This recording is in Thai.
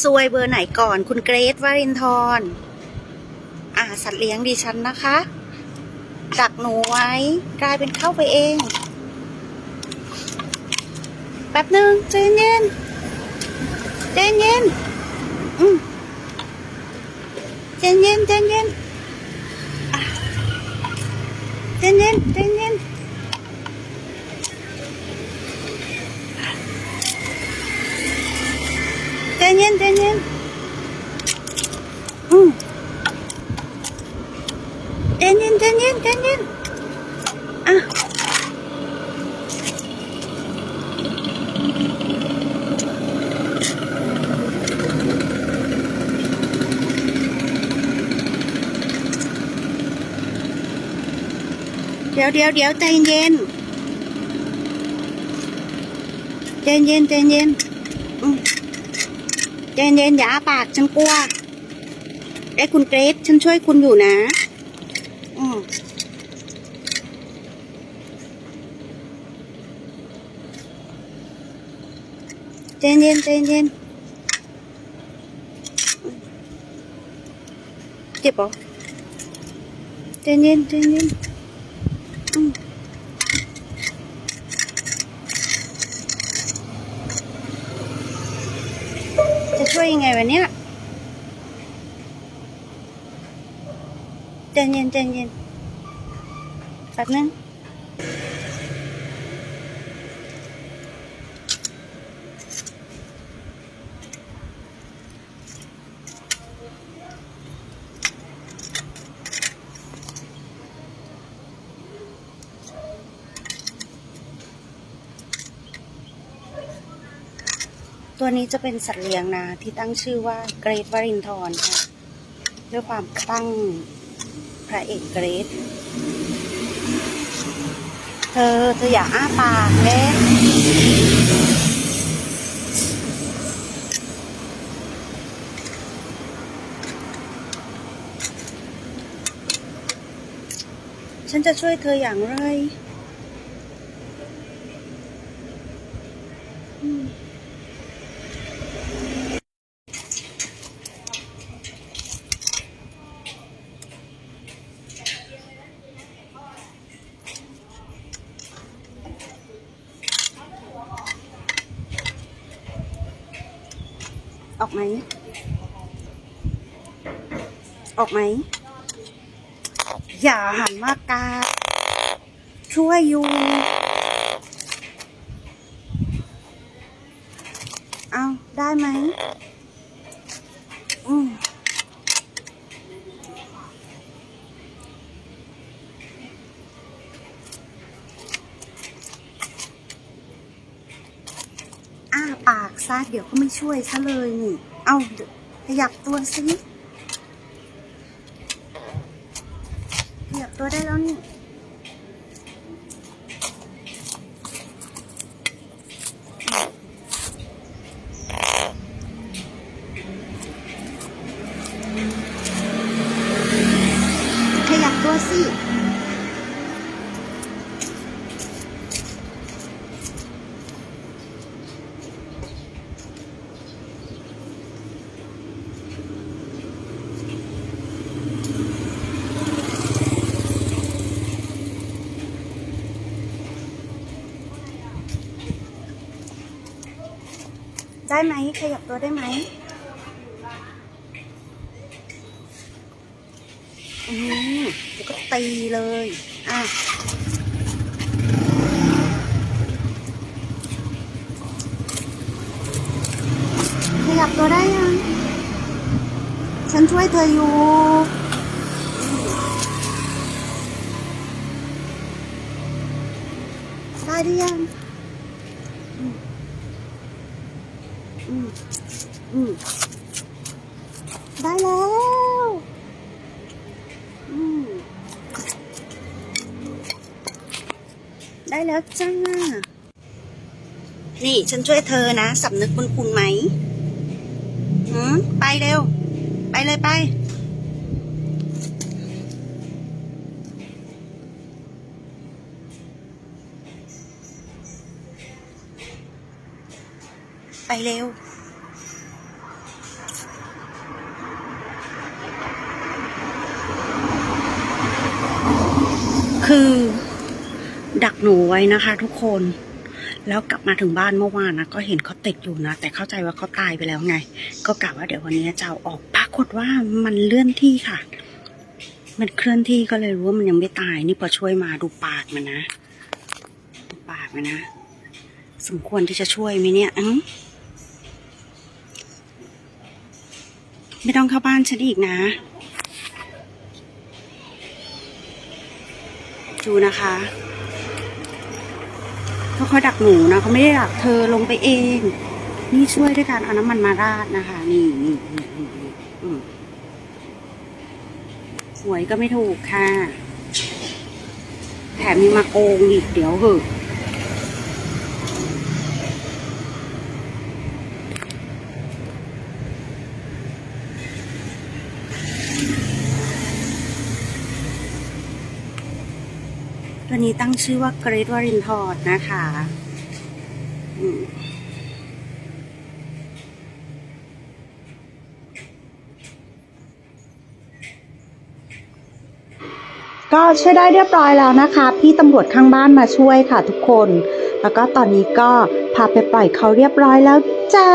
ซวยเบอร์ไหนก่อน คุณเกรทวรินทร์อ่า สัตว์เลี้ยงดิฉันนะคะดักหนูไว้กลายเป็นเข้าไปเอง แป๊บหนึ่งใจเย็นใจเย็นอืมใจเย็นใจเย็นอะใจเย็นใจเย็นใจเย็นใจเย็นอืม ใจเย็นใจเย็นใจเย็นอะเดี๋ยวเดี๋ยวเดี๋ยวใจเย็นใจเย็นใจเย็นอืมใจเย็นอย่าอาปากฉันกลัวไอ้คุณเกรซฉันช่วยคุณอยู่นะ อืมใจเย็นใจเย็นอืมเจ็บปะใจเย็นใจเย็นอืมจะช่วยยังไงวะเนี่ย ใจเย็นเย็นแป๊บนึงตัวนี้จะเป็นสัตว์เลี้ยงนะ ที่ตั้งชื่อว่าเกรทวรินทร์ค่ะ ด้วยความคลั่ง ระเอกเกรทเธอเธออย่าอ้าปากเล็ฉันจะช่วยเธออย่างไร ออกไหม ออกไหม อย่าหันมากาช่วยอยู่เอาได้ไหม อืมอ้าปาก ซะเดี๋ยวก็ไม่ช่วยซะเลยนี่ เอาขยับตัวสิขยับตัวได้แล้วนี่ ขยับตัวสิ ได้ไหมขยับตัวได้ไหมอืมเดี๋ยวก็ตีเลย อะขยับตัวได้ยัง ฉันช่วยเธออยู่ได้หรือยัง อืม อืมอืมได้แล้วอืมได้แล้วจ้า นี่ฉันช่วยเธอนะสำนึกบุญคุณไหม หืม ไปเร็ว ไปเลยไป ไปเร็ว คือ ดักหนูไว้นะคะ ทุกคน แล้วกลับมาถึงบ้านเมื่อวานนะก็เห็นเขาติดอยู่นะ แต่เข้าใจว่าเขาตายไปแล้วไง ก็กล่าวว่าเดี๋ยววันนี้จะอาออกปรากฏว่ามันเลื่อนที่ค่ะ มันเคลื่อนที่ก็เลยรู้ว่ามันยังไม่ตาย นี่พอช่วยมาดูปากมันนะดูปากมันนะสมควรที่จะช่วยไหมเนี่ยอือ ไม่ต้องเข้าบ้านฉันอีกนะ ดูนะคะเขาเขาดักหนูนะเขาไม่ได้ดักเธอลงไปเอง นี่ช่วยด้วยการเอาน้ำมันมาราดนะคะ นี่นี่นี่นี่หวยก็ไม่ถูกค่ะ แถมมีมาโกงอีกเดี๋ยวเหอะ ตัวนี้ตั้งชื่อว่าเกรทวารินทร์นะคะก็ช่วยได้เรียบร้อยแล้วนะคะ พี่ตำรวจข้างบ้านมาช่วยค่ะทุกคน แล้วก็ตอนนี้ก็พาไปปล่อยเขาเรียบร้อยแล้วจ้า